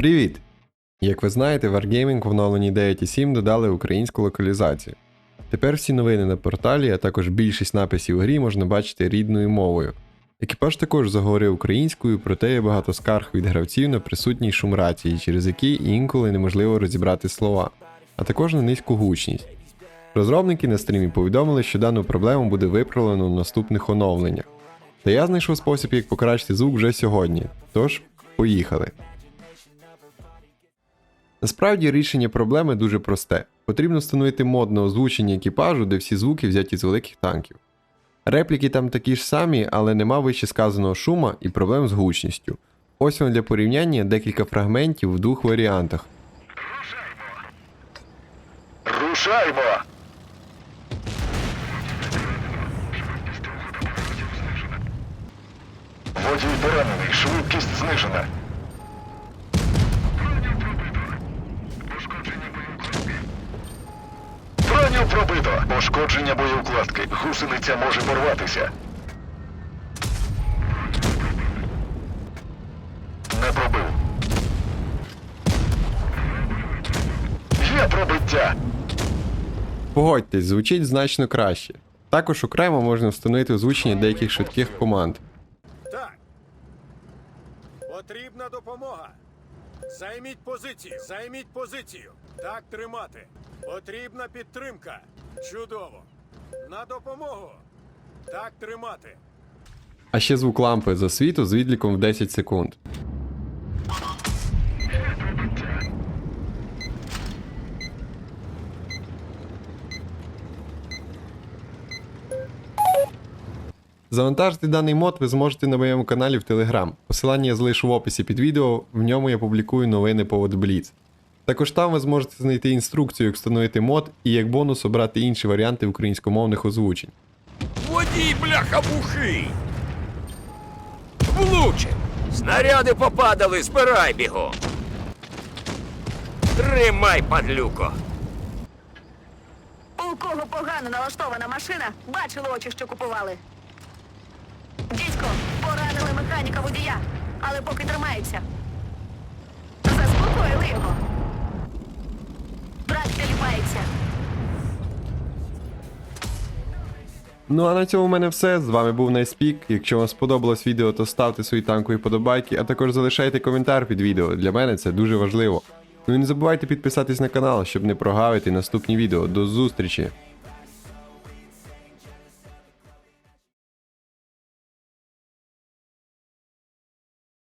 Привіт! Як ви знаєте, Wargaming в оновленні 9.7 додали українську локалізацію. Тепер всі новини на порталі, а також більшість написів у грі можна бачити рідною мовою. Екіпаж також заговорив українською, проте є багато скарг від гравців на присутній шум рації, через який інколи неможливо розібрати слова, а також на низьку гучність. Розробники на стрімі повідомили, що дану проблему буде виправлено в наступних оновленнях. Та я знайшов спосіб, як покращити звук вже сьогодні. Тож, поїхали. Насправді рішення проблеми дуже просте. Потрібно встановити мод на озвучення екіпажу, де всі звуки взяті з великих танків. Репліки там такі ж самі, але нема вище сказаного шума і проблем з гучністю. Ось вам для порівняння декілька фрагментів в двох варіантах. Рушаймо! Водій поранений, швидкість знижена. Пробито! Пошкодження боєвкладки. Гусениця може порватися. Не пробив. Є пробиття! Погодьтесь, звучить значно краще. Також окремо можна встановити озвучення деяких швидких команд. Так. Потрібна допомога. Займіть позиції. Займіть позицію. Так тримати. Потрібна підтримка. Чудово. На допомогу. Так тримати. А ще звук лампи за світу з відліком в 10 секунд. Завантажити даний мод ви зможете на моєму каналі в Telegram. Посилання я залишу в описі під відео, в ньому я публікую новини по Blitz. Також там ви зможете знайти інструкцію, як встановити мод і як бонус обрати інші варіанти українськомовних озвучень. Водій, бляха мухи! Влучив! Снаряди попадали, збирай бігом! Тримай, падлюко! У кого погано налаштована машина, бачили очі, що купували. Дідько, поранили механіка водія, але поки тримається. Заспокоїли його. Ну а на цьому в мене все. З вами був Найспік. Якщо вам сподобалось відео, то ставте свої танкові подобайки, а також залишайте коментар під відео. Для мене це дуже важливо. Ну і не забувайте підписатись на канал, щоб не прогавити наступні відео. До зустрічі!